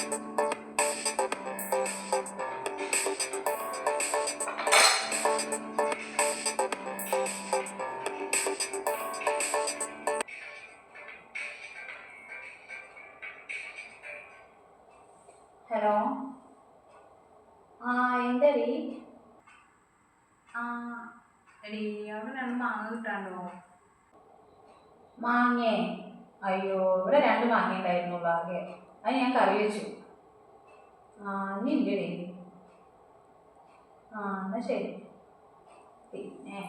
Hello? ആ എന്തടി? ആ. എടി അവിടെ രണ്ട് മാങ്ങ കിട്ടാണ്ടോ? മാങ്ങേ? അയ്യോ ഇവിടെ രണ്ട് മാങ്ങ ഉണ്ടായിരുന്നുള്ളൂ ആകെ അത് ഞാൻ കറി വെച്ചു. ആ നീ ഇല്ലേ ആ എന്നാ ശരി. പിന്നെ.